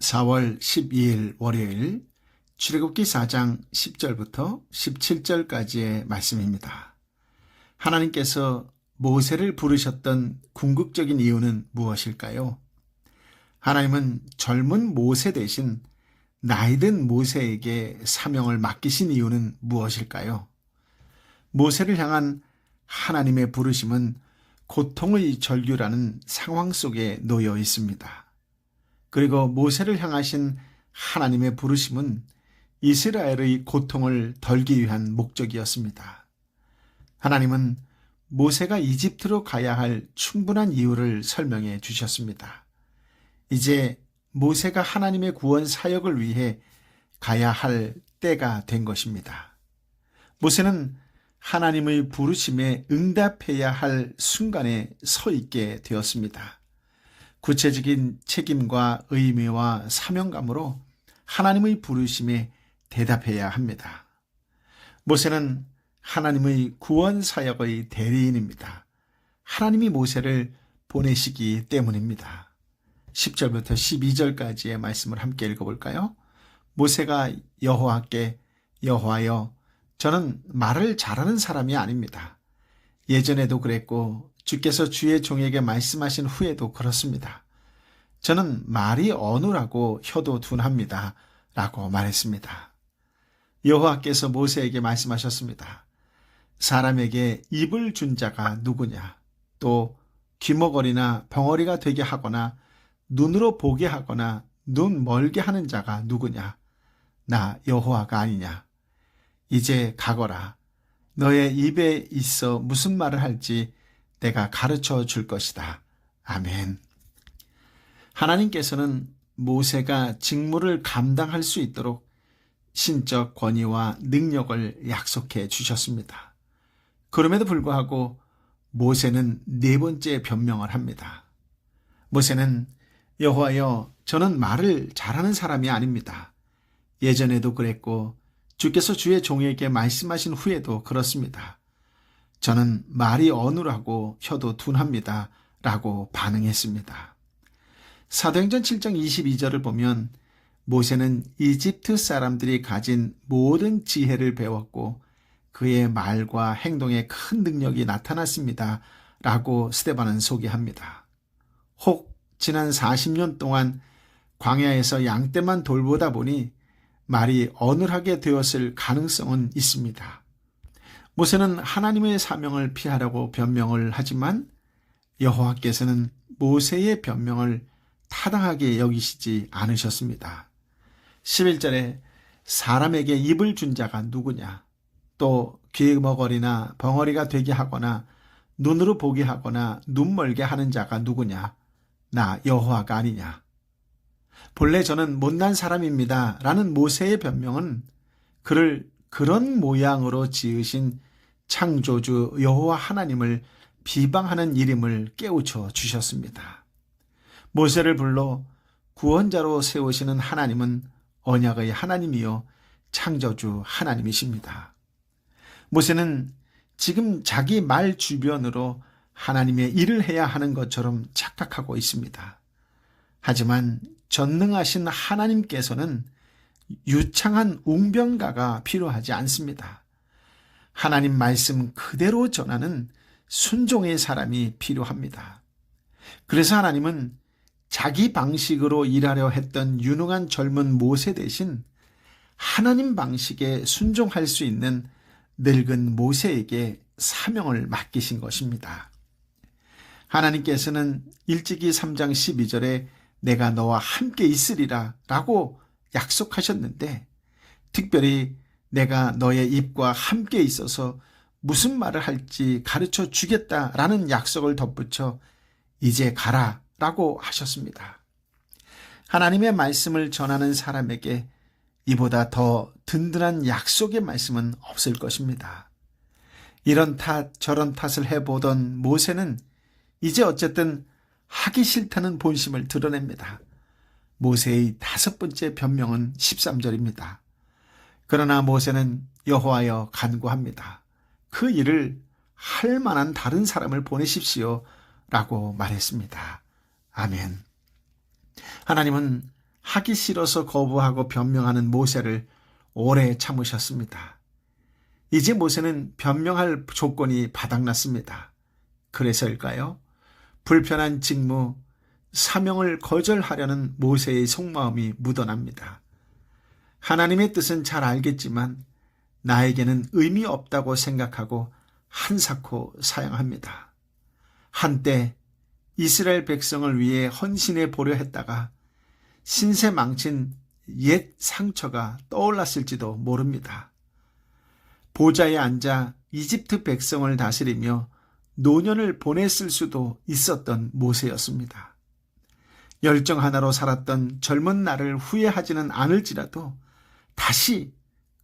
4월 12일 월요일 출애굽기 4장 10절부터 17절까지의 말씀입니다. 하나님께서 모세를 부르셨던 궁극적인 이유는 무엇일까요? 하나님은 젊은 모세 대신 나이든 모세에게 사명을 맡기신 이유는 무엇일까요? 모세를 향한 하나님의 부르심은 고통의 절규라는 상황 속에 놓여 있습니다. 그리고 모세를 향하신 하나님의 부르심은 이스라엘의 고통을 덜기 위한 목적이었습니다. 하나님은 모세가 이집트로 가야 할 충분한 이유를 설명해 주셨습니다. 이제 모세가 하나님의 구원 사역을 위해 가야 할 때가 된 것입니다. 모세는 하나님의 부르심에 응답해야 할 순간에 서 있게 되었습니다. 구체적인 책임과 의미와 사명감으로 하나님의 부르심에 대답해야 합니다. 모세는 하나님의 구원 사역의 대리인입니다. 하나님이 모세를 보내시기 때문입니다. 10절부터 12절까지의 말씀을 함께 읽어볼까요? 모세가 여호와께 여호와여 저는 말을 잘하는 사람이 아닙니다. 예전에도 그랬고 주께서 주의 종에게 말씀하신 후에도 그렇습니다. 저는 말이 어눌하고 혀도 둔합니다. 라고 말했습니다. 여호와께서 모세에게 말씀하셨습니다. 사람에게 입을 준 자가 누구냐? 또 귀머거리나 벙어리가 되게 하거나 눈으로 보게 하거나 눈 멀게 하는 자가 누구냐? 나 여호와가 아니냐? 이제 가거라. 너의 입에 있어 무슨 말을 할지 내가 가르쳐 줄 것이다. 아멘. 하나님께서는 모세가 직무를 감당할 수 있도록 신적 권위와 능력을 약속해 주셨습니다. 그럼에도 불구하고 모세는 네 번째 변명을 합니다. 모세는 여호와여 저는 말을 잘하는 사람이 아닙니다. 예전에도 그랬고 주께서 주의 종에게 말씀하신 후에도 그렇습니다. 저는 말이 어눌하고 혀도 둔합니다. 라고 반응했습니다. 사도행전 7장 22절을 보면 모세는 이집트 사람들이 가진 모든 지혜를 배웠고 그의 말과 행동에 큰 능력이 나타났습니다. 라고 스테반은 소개합니다. 혹 지난 40년 동안 광야에서 양떼만 돌보다 보니 말이 어눌하게 되었을 가능성은 있습니다. 모세는 하나님의 사명을 피하려고 변명을 하지만 여호와께서는 모세의 변명을 타당하게 여기시지 않으셨습니다. 11절에 사람에게 입을 준 자가 누구냐? 또 귀머거리나 벙어리가 되게 하거나 눈으로 보게 하거나 눈 멀게 하는 자가 누구냐? 나 여호와가 아니냐? 본래 저는 못난 사람입니다. 라는 모세의 변명은 그를 그런 모양으로 지으신 창조주 여호와 하나님을 비방하는 이름을 깨우쳐 주셨습니다. 모세를 불러 구원자로 세우시는 하나님은 언약의 하나님이요 창조주 하나님이십니다. 모세는 지금 자기 말 주변으로 하나님의 일을 해야 하는 것처럼 착각하고 있습니다. 하지만 전능하신 하나님께서는 유창한 웅변가가 필요하지 않습니다. 하나님 말씀 그대로 전하는 순종의 사람이 필요합니다. 그래서 하나님은 자기 방식으로 일하려 했던 유능한 젊은 모세 대신 하나님 방식에 순종할 수 있는 늙은 모세에게 사명을 맡기신 것입니다. 하나님께서는 일찍이 3장 12절에 내가 너와 함께 있으리라 라고 약속하셨는데 특별히 내가 너의 입과 함께 있어서 무슨 말을 할지 가르쳐 주겠다라는 약속을 덧붙여 이제 가라 라고 하셨습니다. 하나님의 말씀을 전하는 사람에게 이보다 더 든든한 약속의 말씀은 없을 것입니다. 이런 탓, 저런 탓을 해보던 모세는 이제 어쨌든 하기 싫다는 본심을 드러냅니다. 모세의 다섯 번째 변명은 13절입니다. 그러나 모세는 여호와여 간구합니다. 그 일을 할 만한 다른 사람을 보내십시오. 라고 말했습니다. 아멘. 하나님은 하기 싫어서 거부하고 변명하는 모세를 오래 참으셨습니다. 이제 모세는 변명할 조건이 바닥났습니다. 그래서일까요? 불편한 직무, 사명을 거절하려는 모세의 속마음이 묻어납니다. 하나님의 뜻은 잘 알겠지만 나에게는 의미 없다고 생각하고 한사코 사양합니다. 한때 이스라엘 백성을 위해 헌신해 보려 했다가 신세 망친 옛 상처가 떠올랐을지도 모릅니다. 보좌에 앉아 이집트 백성을 다스리며 노년을 보냈을 수도 있었던 모세였습니다. 열정 하나로 살았던 젊은 날을 후회하지는 않을지라도 다시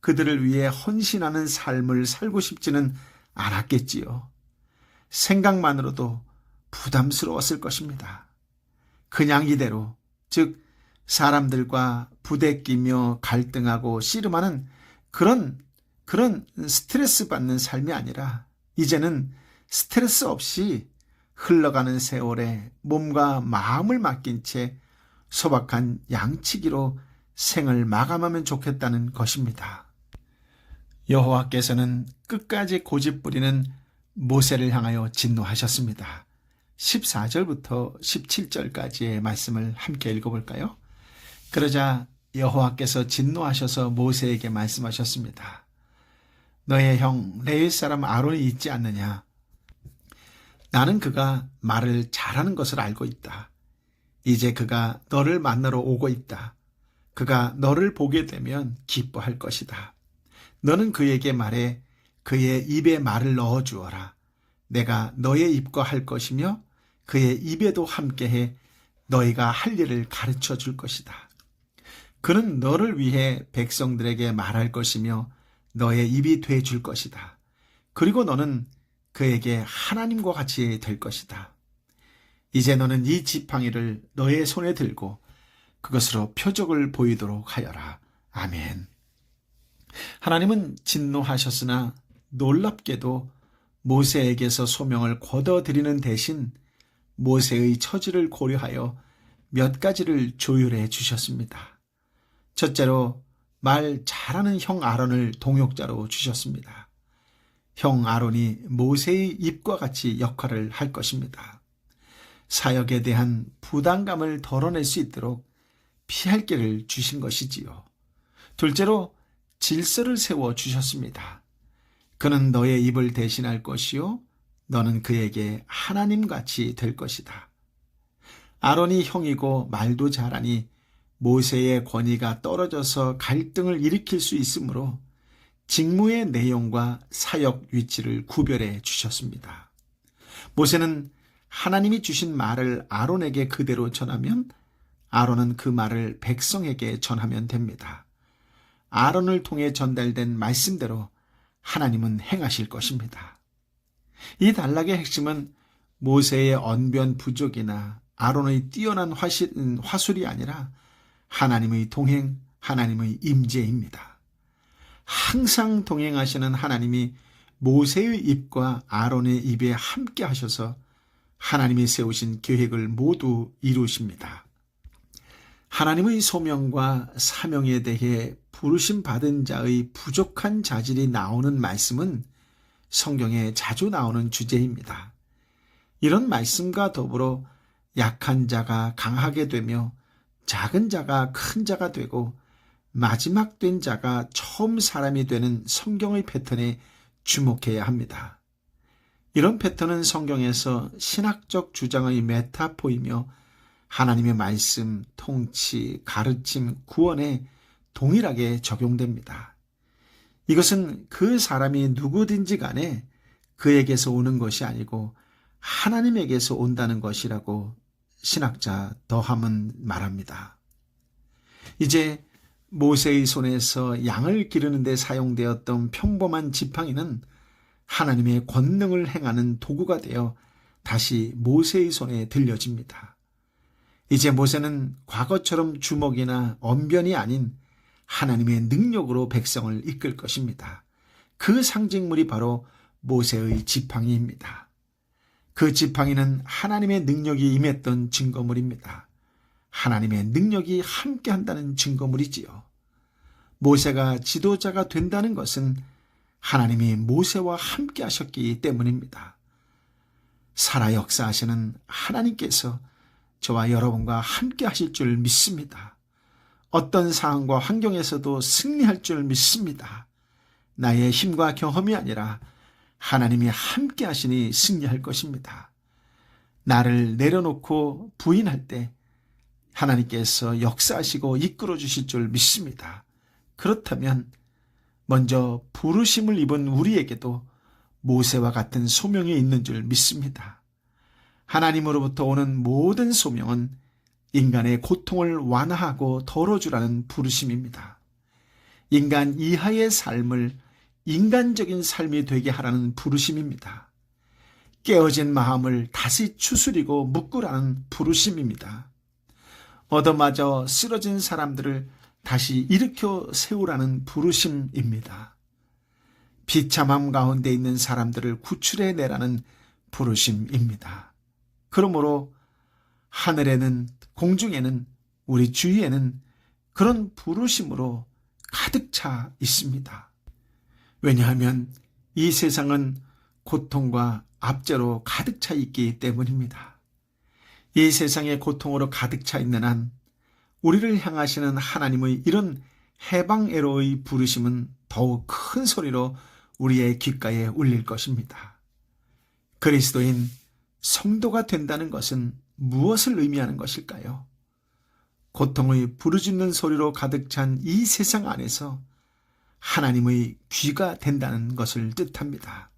그들을 위해 헌신하는 삶을 살고 싶지는 않았겠지요. 생각만으로도 부담스러웠을 것입니다. 그냥 이대로, 즉, 사람들과 부대끼며 갈등하고 씨름하는 그런, 그런 스트레스 받는 삶이 아니라, 이제는 스트레스 없이 흘러가는 세월에 몸과 마음을 맡긴 채 소박한 양치기로 생을 마감하면 좋겠다는 것입니다. 여호와께서는 끝까지 고집 부리는 모세를 향하여 진노하셨습니다. 14절부터 17절까지의 말씀을 함께 읽어볼까요? 그러자 여호와께서 진노하셔서 모세에게 말씀하셨습니다. 너의 형 레위 사람 아론이 있지 않느냐? 나는 그가 말을 잘하는 것을 알고 있다. 이제 그가 너를 만나러 오고 있다. 그가 너를 보게 되면 기뻐할 것이다. 너는 그에게 말해 그의 입에 말을 넣어 주어라. 내가 너의 입과 할 것이며 그의 입에도 함께해 너희가 할 일을 가르쳐 줄 것이다. 그는 너를 위해 백성들에게 말할 것이며 너의 입이 돼 줄 것이다. 그리고 너는 그에게 하나님과 같이 될 것이다. 이제 너는 이 지팡이를 너의 손에 들고 그것으로 표적을 보이도록 하여라. 아멘. 하나님은 진노하셨으나 놀랍게도 모세에게서 소명을 거둬들이는 대신 모세의 처지를 고려하여 몇 가지를 조율해 주셨습니다. 첫째로 말 잘하는 형 아론을 동역자로 주셨습니다. 형 아론이 모세의 입과 같이 역할을 할 것입니다. 사역에 대한 부담감을 덜어낼 수 있도록 피할 길을 주신 것이지요. 둘째로 질서를 세워 주셨습니다. 그는 너의 입을 대신할 것이요. 너는 그에게 하나님 같이 될 것이다. 아론이 형이고 말도 잘하니 모세의 권위가 떨어져서 갈등을 일으킬 수 있으므로 직무의 내용과 사역 위치를 구별해 주셨습니다. 모세는 하나님이 주신 말을 아론에게 그대로 전하면 아론은 그 말을 백성에게 전하면 됩니다. 아론을 통해 전달된 말씀대로 하나님은 행하실 것입니다. 이 단락의 핵심은 모세의 언변 부족이나 아론의 뛰어난 화실, 화술이 아니라 하나님의 동행, 하나님의 임재입니다. 항상 동행하시는 하나님이 모세의 입과 아론의 입에 함께 하셔서 하나님이 세우신 계획을 모두 이루십니다. 하나님의 소명과 사명에 대해 부르심 받은 자의 부족한 자질이 나오는 말씀은 성경에 자주 나오는 주제입니다. 이런 말씀과 더불어 약한 자가 강하게 되며 작은 자가 큰 자가 되고 마지막 된 자가 처음 사람이 되는 성경의 패턴에 주목해야 합니다. 이런 패턴은 성경에서 신학적 주장의 메타포이며 하나님의 말씀, 통치, 가르침, 구원에 동일하게 적용됩니다. 이것은 그 사람이 누구든지 간에 그에게서 오는 것이 아니고 하나님에게서 온다는 것이라고 신학자 더함은 말합니다. 이제 모세의 손에서 양을 기르는 데 사용되었던 평범한 지팡이는 하나님의 권능을 행하는 도구가 되어 다시 모세의 손에 들려집니다. 이제 모세는 과거처럼 주먹이나 언변이 아닌 하나님의 능력으로 백성을 이끌 것입니다. 그 상징물이 바로 모세의 지팡이입니다. 그 지팡이는 하나님의 능력이 임했던 증거물입니다. 하나님의 능력이 함께 한다는 증거물이지요. 모세가 지도자가 된다는 것은 하나님이 모세와 함께 하셨기 때문입니다. 살아 역사하시는 하나님께서 저와 여러분과 함께 하실 줄 믿습니다. 어떤 상황과 환경에서도 승리할 줄 믿습니다. 나의 힘과 경험이 아니라 하나님이 함께 하시니 승리할 것입니다. 나를 내려놓고 부인할 때 하나님께서 역사하시고 이끌어 주실 줄 믿습니다. 그렇다면 먼저 부르심을 입은 우리에게도 모세와 같은 소명이 있는 줄 믿습니다. 하나님으로부터 오는 모든 소명은 인간의 고통을 완화하고 덜어주라는 부르심입니다. 인간 이하의 삶을 인간적인 삶이 되게 하라는 부르심입니다. 깨어진 마음을 다시 추스리고 묶으라는 부르심입니다. 얻어맞아 쓰러진 사람들을 다시 일으켜 세우라는 부르심입니다. 비참함 가운데 있는 사람들을 구출해 내라는 부르심입니다. 그러므로 하늘에는 공중에는 우리 주위에는 그런 부르심으로 가득 차 있습니다. 왜냐하면 이 세상은 고통과 압제로 가득 차 있기 때문입니다. 이 세상의 고통으로 가득 차 있는 한 우리를 향하시는 하나님의 이런 해방애로의 부르심은 더욱 큰 소리로 우리의 귓가에 울릴 것입니다. 그리스도인 성도가 된다는 것은 무엇을 의미하는 것일까요? 고통의 부르짖는 소리로 가득 찬 이 세상 안에서 하나님의 귀가 된다는 것을 뜻합니다.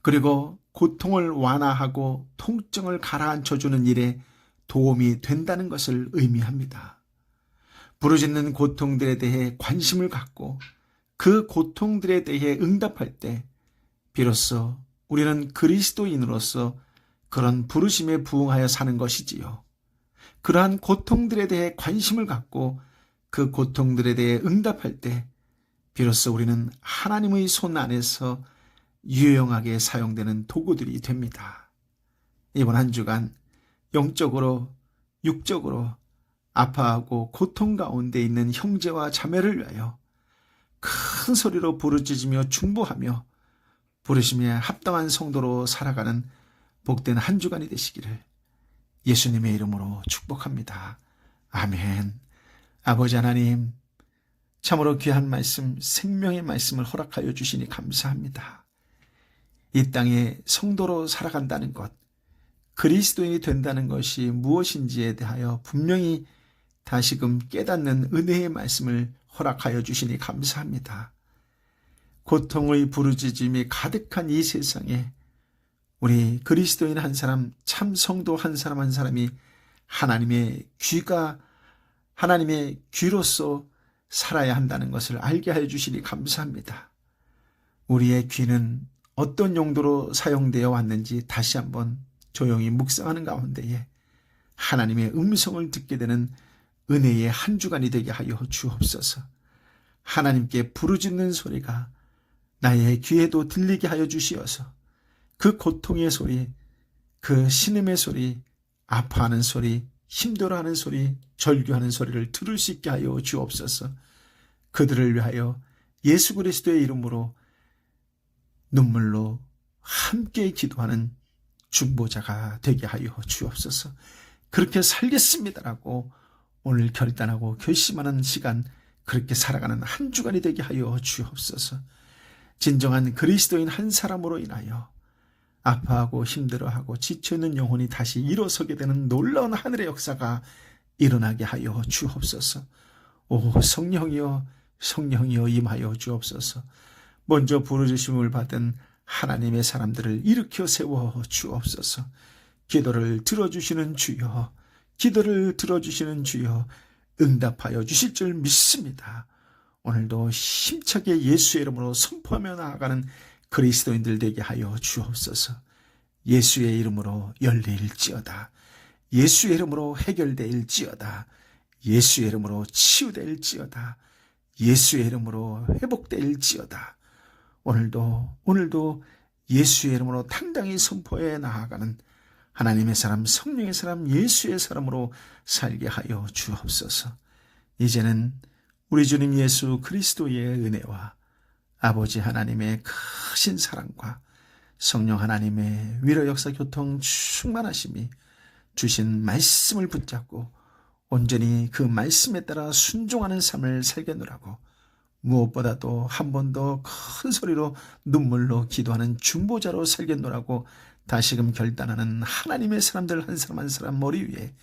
그리고 고통을 완화하고 통증을 가라앉혀주는 일에 도움이 된다는 것을 의미합니다. 부르짖는 고통들에 대해 관심을 갖고 그 고통들에 대해 응답할 때 비로소 우리는 그리스도인으로서 그런 부르심에 부응하여 사는 것이지요. 그러한 고통들에 대해 관심을 갖고 그 고통들에 대해 응답할 때 비로소 우리는 하나님의 손 안에서 유용하게 사용되는 도구들이 됩니다. 이번 한 주간 영적으로, 육적으로 아파하고 고통 가운데 있는 형제와 자매를 위하여 큰 소리로 부르짖으며 중보하며 부르심에 합당한 성도로 살아가는 복된 한 주간이 되시기를 예수님의 이름으로 축복합니다. 아멘. 아버지 하나님, 참으로 귀한 말씀, 생명의 말씀을 허락하여 주시니 감사합니다. 이 땅에 성도로 살아간다는 것, 그리스도인이 된다는 것이 무엇인지에 대하여 분명히 다시금 깨닫는 은혜의 말씀을 허락하여 주시니 감사합니다. 고통의 부르짖음이 가득한 이 세상에 우리 그리스도인 한 사람, 참 성도 한 사람 한 사람이 하나님의 귀가 하나님의 귀로서 살아야 한다는 것을 알게 하여 주시니 감사합니다. 우리의 귀는 어떤 용도로 사용되어 왔는지 다시 한번 조용히 묵상하는 가운데에 하나님의 음성을 듣게 되는 은혜의 한 주간이 되게 하여 주옵소서. 하나님께 부르짖는 소리가 나의 귀에도 들리게 하여 주시어서 그 고통의 소리, 그 신음의 소리, 아파하는 소리, 힘들어하는 소리, 절규하는 소리를 들을 수 있게 하여 주옵소서. 그들을 위하여 예수 그리스도의 이름으로 눈물로 함께 기도하는 중보자가 되게 하여 주옵소서. 그렇게 살겠습니다라고 오늘 결단하고 결심하는 시간 그렇게 살아가는 한 주간이 되게 하여 주옵소서. 진정한 그리스도인 한 사람으로 인하여 아파하고 힘들어하고 지쳐있는 영혼이 다시 일어서게 되는 놀라운 하늘의 역사가 일어나게 하여 주옵소서. 오 성령이여 성령이여 임하여 주옵소서. 먼저 부르주심을 받은 하나님의 사람들을 일으켜 세워 주옵소서. 기도를 들어주시는 주여, 기도를 들어주시는 주여, 응답하여 주실 줄 믿습니다. 오늘도 힘차게 예수의 이름으로 선포하며 나아가는 그리스도인들 되게 하여 주옵소서. 예수의 이름으로 열릴지어다. 예수의 이름으로 해결될지어다. 예수의 이름으로 치유될지어다. 예수의 이름으로 회복될지어다. 오늘도 오늘도 예수의 이름으로 당당히 선포해 나아가는 하나님의 사람, 성령의 사람, 예수의 사람으로 살게 하여 주옵소서. 이제는 우리 주님 예수 그리스도의 은혜와 아버지 하나님의 크신 사랑과 성령 하나님의 위로 역사 교통 충만하심이 주신 말씀을 붙잡고 온전히 그 말씀에 따라 순종하는 삶을 살겠노라고 무엇보다도 한 번 더 큰 소리로 눈물로 기도하는 중보자로 살겠노라고 다시금 결단하는 하나님의 사람들 한 사람 한 사람 머리 위에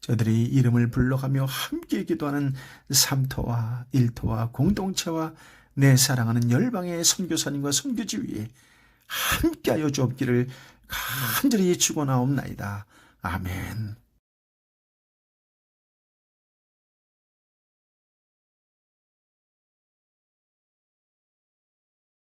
저들이 이름을 불러가며 함께 기도하는 삼토와 일토와 공동체와 내 사랑하는 열방의 선교사님과 선교지 위에 함께하여 주옵기를 간절히 축원하옵나이다. 아멘.